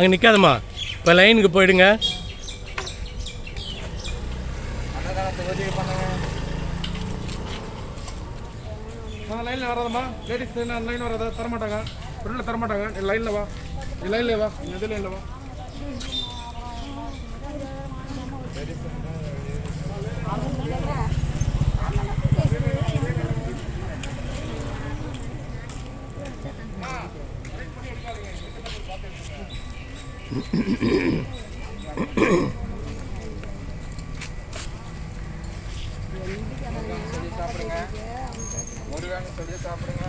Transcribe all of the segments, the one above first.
அங்கே நிற்காதம்மா இப்போ லைனுக்கு போயிடுங்க. அன்னதானத்துக்கு உதவி பண்ணுங்க நான் லைனில் வராதம்மா லேடிஸ் லைன் வராதா. தரமாட்டாங்க. பொருளில் தரமாட்டாங்க. நீ லைனில் வா. லைனில் வா. நீ எது லைனில் வா. கொஞ்சம் தள்ளிங்கம்மா. முருகான்னு சொல்லி சாப்பிடுங்க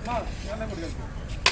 அம்மா என்ன